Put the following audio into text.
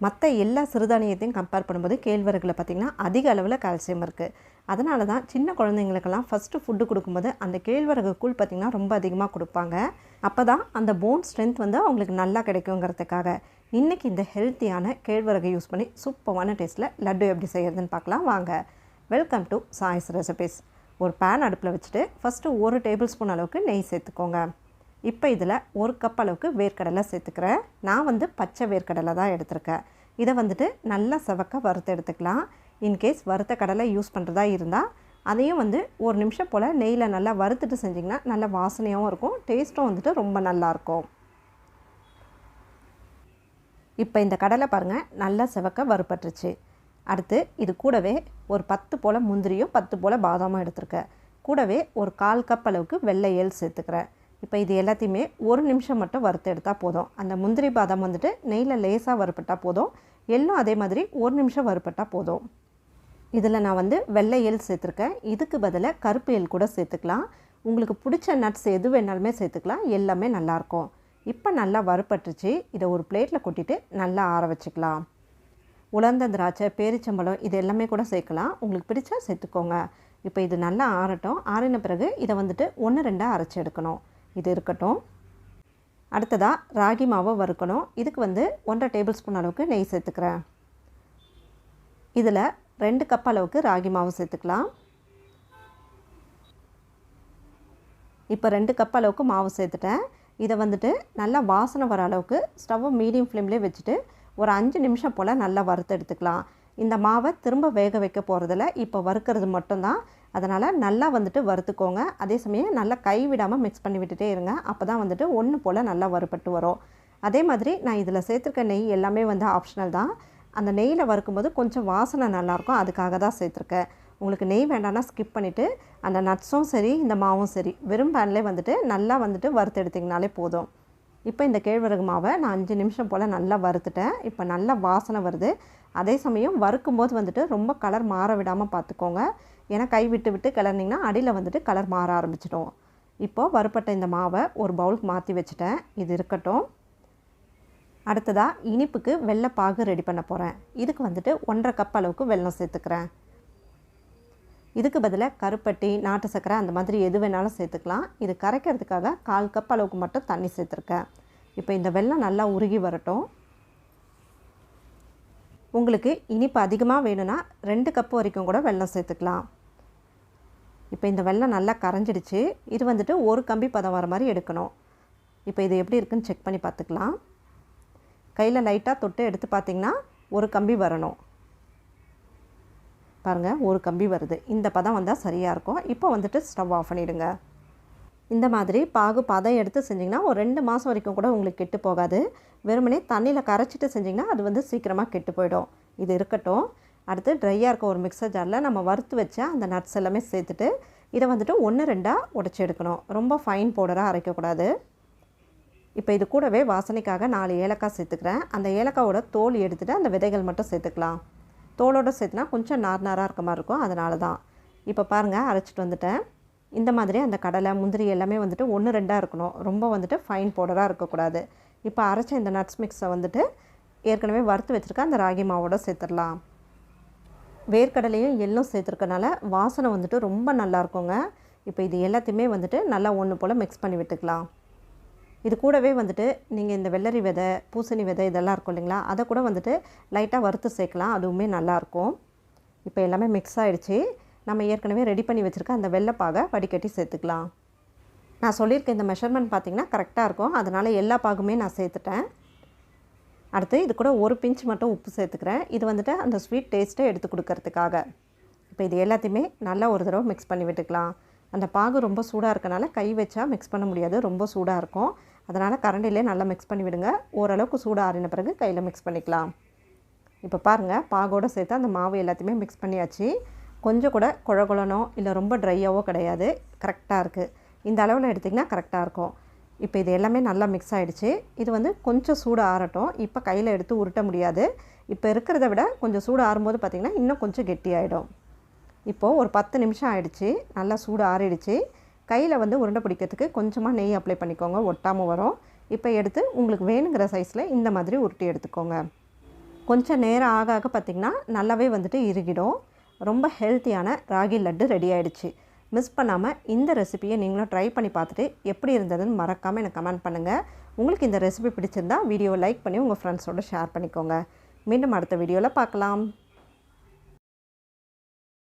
மற்ற எல்லா சிறுதானியத்தையும் கம்பேர் பண்ணும்போது கேழ்வரகில் பார்த்திங்கன்னா அதிக அளவில் கால்சியம் இருக்குது அதனால தான் சின்ன குழந்தைங்களுக்கெல்லாம் ஃபஸ்ட்டு ஃபுட்டு கொடுக்கும்போது அந்த கேழ்வரகு கூழ் பார்த்திங்கன்னா ரொம்ப அதிகமாக கொடுப்பாங்க. அப்போ தான் அந்த போன் ஸ்ட்ரென்த் வந்து அவங்களுக்கு நல்லா கிடைக்குங்கிறதுக்காக. இன்றைக்கி இந்த ஹெல்த்தியான கேழ்வரகை யூஸ் பண்ணி சூப்பரான டேஸ்ட்டில் லட்டு எப்படி செய்கிறதுன்னு பார்க்கலாம். வாங்க. வெல்கம் டு சாய்ஸ் ரெசிபிஸ் ஒரு பேன் அடுப்பில் வச்சுட்டு ஃபஸ்ட்டு ஒரு டேபிள் ஸ்பூன் அளவுக்கு நெய் சேர்த்துக்கோங்க. இப்போ இதில் ஒரு கப் அளவுக்கு வேர்க்கடலை சேர்த்துக்கிறேன். நான் வந்து பச்சை வேர்க்கடலை தான் எடுத்திருக்கேன். இதை வந்துட்டு நல்லா செவக்க வறுத்து எடுத்துக்கலாம். இன்கேஸ் வறுத்த கடலை யூஸ் பண்ணுறதா இருந்தால் அதையும் வந்து ஒரு நிமிஷம் போல் நெய்யில் நல்லா வறுத்துட்டு செஞ்சிங்கன்னா நல்ல வாசனையாகவும் இருக்கும். டேஸ்ட்டும் வந்துட்டு ரொம்ப நல்லாயிருக்கும் இப்போ இந்த கடலை பாருங்கள் நல்லா செவக்க வறுப்பட்டுருச்சு அடுத்து இது கூடவே ஒரு பத்து போல் முந்திரியும் பத்து போல் பாதாமும் எடுத்திருக்கேன். கூடவே ஒரு கால் கப் அளவுக்கு வெள்ளை ஏல் சேர்த்துக்கிறேன். இப்போ இது எல்லாத்தையுமே ஒரு நிமிஷம் மட்டும் வறுத்து எடுத்தால் போதும். அந்த முந்திரி பாதாம் வந்துட்டு நெய்யில் லேசாக வறுப்பட்டால் போதும். எள்ளும் அதே மாதிரி ஒரு நிமிஷம் வறுப்பட்டால் போதும். இதில் நான் வந்து வெள்ளை எள் சேர்த்துருக்கேன். இதுக்கு பதிலாக கருப்பு எள் கூட சேர்த்துக்கலாம். உங்களுக்கு பிடிச்ச நட்ஸ் எது வேணாலுமே சேர்த்துக்கலாம். எல்லாமே நல்லாயிருக்கும் இப்போ நல்லா வறுப்பட்டுருச்சு இதை ஒரு பிளேட்டில் கொட்டிட்டு நல்லா ஆற வச்சுக்கலாம். உலர்ந்த திராட்சை பேரிச்சம்பழம் இது எல்லாமே கூட சேர்க்கலாம். உங்களுக்கு பிடிச்சா சேர்த்துக்கோங்க. இப்போ இது நல்லா ஆறட்டும். ஆறின பிறகு இதை வந்துட்டு ஒன்று ரெண்டாக அரைச்சி எடுக்கணும். இது இருக்கட்டும். அடுத்ததாக ராகி மாவை வறுக்கணும். இதுக்கு வந்து ஒன்றரை டேபிள் ஸ்பூன் அளவுக்கு நெய் சேர்த்துக்கிறேன். இதில் ரெண்டு கப் அளவுக்கு ராகி மாவு சேர்த்துக்கலாம். இப்போ ரெண்டு கப் அளவுக்கு மாவு சேர்த்துட்டேன். இதை வந்துட்டு நல்லா வாசனை வர அளவுக்கு ஸ்டவ்வை மீடியம் ஃப்ளேம்லேயே வச்சுட்டு ஒரு அஞ்சு நிமிஷம் போல் நல்லா வறுத்து எடுத்துக்கலாம். இந்த மாவை திரும்ப வேக வைக்க போகிறதில்ல இப்போ வறுக்கிறது மட்டும்தான். அதனால் நல்லா வந்துட்டு வறுத்துக்கோங்க. அதே சமயம் நல்லா கை விடாமல் மிக்ஸ் பண்ணி விட்டுட்டே இருங்க. அப்போ தான் வந்துட்டு ஒன்று போல் நல்லா வறுப்பட்டு வரும். அதே மாதிரி நான் இதில் சேர்த்துருக்க நெய் எல்லாமே வந்து ஆப்ஷனல் தான். அந்த நெய்யில் வறுக்கும்போது கொஞ்சம் வாசனை நல்லாயிருக்கும். அதுக்காக தான் சேர்த்துருக்கேன். உங்களுக்கு நெய் வேண்டாம்னா ஸ்கிப் பண்ணிவிட்டு அந்த நட்ஸும் சரி இந்த மாவும் சரி வெறும் பேன்லேயே வந்துட்டு நல்லா வந்துட்டு வறுத்து எடுத்திங்கனாலே போதும். இப்போ இந்த கேழ்வரகு மாவை நான் அஞ்சு நிமிஷம் போல் நல்லா வறுத்துட்டேன். இப்போ நல்லா வாசனை வருது. அதே சமயம் வறுக்கும்போது வந்துட்டு ரொம்ப கலர் மாற விடாமல் பார்த்துக்கோங்க. ஏன்னா கை விட்டு விட்டு கிளர்னிங்கன்னா அடியில் வந்துட்டு கலர் மாற ஆரம்பிச்சிடும். இப்போது வறுப்பட்ட இந்த மாவை ஒரு பவுலுக்கு மாற்றி வச்சுட்டேன். இது இருக்கட்டும். அடுத்ததாக இனிப்புக்கு வெள்ளைப்பாகு ரெடி பண்ண போகிறேன் இதுக்கு வந்துட்டு ஒன்றரை கப் அளவுக்கு வெல்லம் சேர்த்துக்கிறேன். இதுக்கு பதிலாக கருப்பட்டி நாட்டு சர்க்கரை அந்த மாதிரி எது வேணாலும் சேர்த்துக்கலாம். இது கரைக்கிறதுக்காக கால் கப் அளவுக்கு மட்டும் தண்ணி சேர்த்துருக்கேன். இப்போ இந்த வெள்ளம் நல்லா உருகி வரட்டும். உங்களுக்கு இனிப்பு அதிகமாக வேணும்னா ரெண்டு கப்பு வரைக்கும் கூட வெள்ளம் சேர்த்துக்கலாம். இப்போ இந்த வெள்ளம் நல்லா கரைஞ்சிடுச்சு. இது வந்துட்டு ஒரு கம்பி பதம் வர மாதிரி எடுக்கணும். இப்போ இது எப்படி இருக்குன்னு செக் பண்ணி பார்த்துக்கலாம். கையில் லைட்டாக தொட்டு எடுத்து பார்த்திங்கன்னா ஒரு கம்பி வரணும். பாருங்கள் ஒரு கம்பி வருது. இந்த பதம் வந்தால் சரியாக இருக்கும். இப்போ வந்துட்டு ஸ்டவ் ஆஃப் பண்ணிவிடுங்க இந்த மாதிரி பாகு பதம் எடுத்து செஞ்சிங்கன்னா ஒரு ரெண்டு மாதம் வரைக்கும் கூட உங்களுக்கு கெட்டு போகாது. வெறுமனே தண்ணியில் கரைச்சிட்டு செஞ்சிங்கன்னா அது வந்து சீக்கிரமாக கெட்டு போயிடும். இது இருக்கட்டும். அடுத்து ட்ரையாக இருக்க ஒரு மிக்சர் ஜாரில் நம்ம வறுத்து வச்ச அந்த நட்ஸ் எல்லாமே சேர்த்துட்டு இதை வந்துட்டு ஒன்று ரெண்டாக உடச்சி எடுக்கணும். ரொம்ப ஃபைன் பவுடராக அரைக்கக்கூடாது இப்போ இது கூடவே வாசனைக்காக நாலு ஏலக்காய் சேர்த்துக்கிறேன். அந்த ஏலக்காவோட தோல் எடுத்துகிட்டு அந்த விதைகள் மட்டும் சேர்த்துக்கலாம். தோலோடு சேர்த்துனா கொஞ்சம் நார் நாராக இருக்க மாதிரி இருக்கும். அதனால தான் இப்போ பாருங்கள் அரைச்சிட்டு வந்துட்டேன். இந்த மாதிரி அந்த கடலை முந்திரி எல்லாமே வந்துட்டு ஒன்று ரெண்டாக இருக்கணும். ரொம்ப வந்துட்டு ஃபைன் பவுடராக இருக்கக்கூடாது. இப்போ அரைச்ச இந்த நட்ஸ் மிக்ஸை வந்துட்டு ஏற்கனவே வறுத்து வச்சுருக்க அந்த ராகி மாவோட சேர்த்துடலாம். வேர்க்கடலையும் எள்ளும் சேர்த்துருக்கனால வாசனை வந்துட்டு ரொம்ப நல்லா இருக்குங்க. இப்போ இது எல்லாத்தையுமே வந்துட்டு நல்லா ஒன்று போல் மிக்ஸ் பண்ணி விட்டுக்கலாம். இது கூடவே வந்துட்டு நீங்கள் இந்த வெள்ளரி விதை பூசணி விதை இதெல்லாம் இருக்கும் இல்லைங்களா? அதை கூட வந்துட்டு லைட்டாக வறுத்து சேர்க்கலாம். அதுவுமே நல்லாயிருக்கும். இப்போ எல்லாமே மிக்ஸ் ஆகிடுச்சு நம்ம ஏற்கனவே ரெடி பண்ணி வச்சுருக்க அந்த வெள்ளைப்பாகை வடிகட்டி சேர்த்துக்கலாம். நான் சொல்லியிருக்க இந்த மெஷர்மெண்ட் பார்த்திங்கன்னா கரெக்டாக இருக்கும். அதனால் எல்லா பாகுமே நான் சேர்த்துட்டேன். அடுத்து இது கூட ஒரு பிஞ்ச் மட்டும் உப்பு சேர்த்துக்கிறேன். இது வந்துட்டு அந்த ஸ்வீட் டேஸ்ட்டை எடுத்து கொடுக்கறதுக்காக. இப்போ இது எல்லாத்தையுமே நல்லா ஒரு தடவை மிக்ஸ் பண்ணி விட்டுக்கலாம். அந்த பாகு ரொம்ப சூடாக இருக்கனால கை வச்சா மிக்ஸ் பண்ண முடியாது. ரொம்ப சூடாக இருக்கும். அதனால் கரண்டிலே நல்லா மிக்ஸ் பண்ணி விடுங்க. ஓரளவுக்கு சூடாக ஆறின பிறகு கையில் மிக்ஸ் பண்ணிக்கலாம். இப்போ பாருங்கள் பாகோடு சேர்த்து அந்த மாவு எல்லாத்தையுமே மிக்ஸ் பண்ணியாச்சு. கொஞ்சம் கூட குழகுழனோ இல்லை ரொம்ப ட்ரையாவோ கிடையாது. கரெக்டாக இருக்குது இந்த அளவில் எடுத்திங்கன்னா கரெக்டாக இருக்கும். இப்போ இது எல்லாமே நல்லா மிக்ஸ் ஆகிடுச்சு இது வந்து கொஞ்சம் சூடு ஆறட்டும். இப்போ கையில் எடுத்து உருட்ட முடியாது. இப்போ இருக்கிறத விட கொஞ்சம் சூடு ஆறும்போது பார்த்திங்கன்னா இன்னும் கொஞ்சம் கெட்டியாயிடும். இப்போது ஒரு பத்து நிமிஷம் ஆகிடுச்சு நல்லா சூடு ஆறிடுச்சு. கையில் வந்து உருண்டை பிடிக்கிறதுக்கு கொஞ்சமாக நெய் அப்ளை பண்ணிக்கோங்க. ஒட்டாமல் வரும். இப்போ எடுத்து உங்களுக்கு வேணுங்கிற சைஸில் இந்த மாதிரி உருட்டி எடுத்துக்கோங்க. கொஞ்சம் நேரம் ஆக ஆக பார்த்திங்கன்னா நல்லாவே வந்துட்டு இறுகிடும் ரொம்ப ஹெல்த்தியான ராகி லட்டு ரெடி ஆகிடுச்சு மிஸ் பண்ணாமல் இந்த ரெசிபியை நீங்களும் ட்ரை பண்ணி பார்த்துட்டு எப்படி இருந்ததுன்னு மறக்காமல் எனக்கு கமெண்ட் பண்ணுங்கள் உங்களுக்கு இந்த ரெசிபி பிடிச்சிருந்தா வீடியோவை லைக் பண்ணி உங்கள் ஃப்ரெண்ட்ஸோடு ஷேர் பண்ணிக்கோங்க. மீண்டும் அடுத்த வீடியோவில் பார்க்கலாம்.